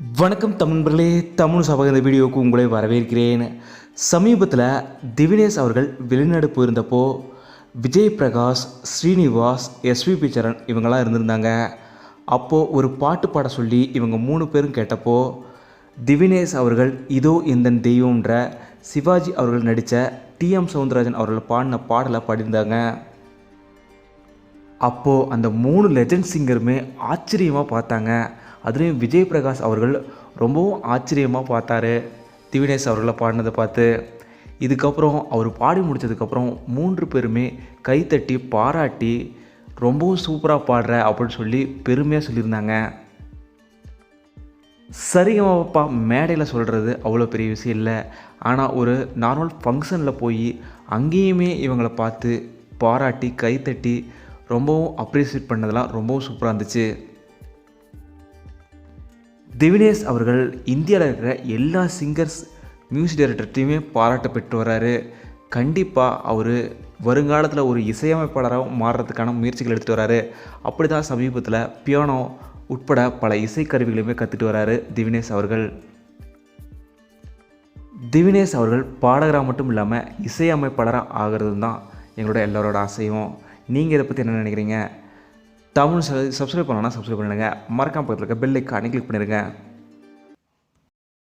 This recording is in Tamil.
வணக்கம் தமிழ்களே தமிழ் சபக இந்த வீடியோவுக்கு உங்களை வரவேற்கிறேன். சமீபத்தில் திவினேஷ் அவர்கள் வெளிநாடு போயிருந்தப்போ விஜய் பிரகாஷ் ஸ்ரீனிவாஸ் எஸ்விபி சரண் இவங்கெல்லாம் இருந்திருந்தாங்க. அப்போது ஒரு பாட்டு பாட சொல்லி இவங்க மூணு பேரும் கேட்டப்போ திவினேஷ் அவர்கள் இதோ இந்த தெய்வம்ன்ற சிவாஜி அவர்கள் நடித்த டிஎம் சவுந்தரராஜன் அவர்கள் பாடின பாடலை பாடியிருந்தாங்க. அப்போது அந்த மூணு லெஜண்ட் சிங்கருமே ஆச்சரியமாக பார்த்தாங்க. அதுலேயும் விஜய் பிரகாஷ் அவர்கள் ரொம்பவும் ஆச்சரியமாக பார்த்தாரு. திவினேஷ் அவர்களை பாடினதை பார்த்து இதுக்கப்புறம் அவர் பாடி முடித்ததுக்கப்புறம் மூன்று பேருமே கைத்தட்டி பாராட்டி ரொம்பவும் சூப்பராக பாடுற அப்படின்னு சொல்லி பெருமையாக சொல்லியிருந்தாங்க. சரிகமாப்பா மேடையில் சொல்கிறது அவ்வளோ பெரிய விஷயம் இல்லை. ஆனால் ஒரு நார்மல் ஃபங்க்ஷனில் போய் அங்கேயுமே இவங்களை பார்த்து பாராட்டி கைத்தட்டி ரொம்பவும் அப்ரிசியேட் பண்ணதெல்லாம் ரொம்பவும் சூப்பராக இருந்துச்சு. திவினேஷ் அவர்கள் இந்தியாவில் இருக்கிற எல்லா சிங்கர்ஸ் மியூசிக் டைரக்டர்ட்டையுமே பாராட்ட பெற்று வராரு கண்டிப்பாக அவர் வருங்காலத்தில் ஒரு இசையமைப்பாளராக மாறுறதுக்கான முயற்சிகள் எடுத்துகிட்டு வராரு அப்படி தான் சமீபத்தில் பியானோ உட்பட பல இசைக்கருவிகளையுமே கற்றுட்டு வராரு திவினேஷ் அவர்கள். திவினேஷ் அவர்கள் பாடகராக மட்டும் இல்லாமல் இசையமைப்பாளராக ஆகிறது தான் எங்களோட எல்லோரோட ஆசையும். நீங்கள் இதை பற்றி என்ன நினைக்கிறீங்க? தமிழ் சப்ஸ்கிரைப் பண்ணலன்னா சப்ஸ்கிரைப் பண்ணுங்கள் மறக்காம பக்கத்தில் இருக்க பெல் ஐக்கானே கிளிக் பண்ணிடுங்க.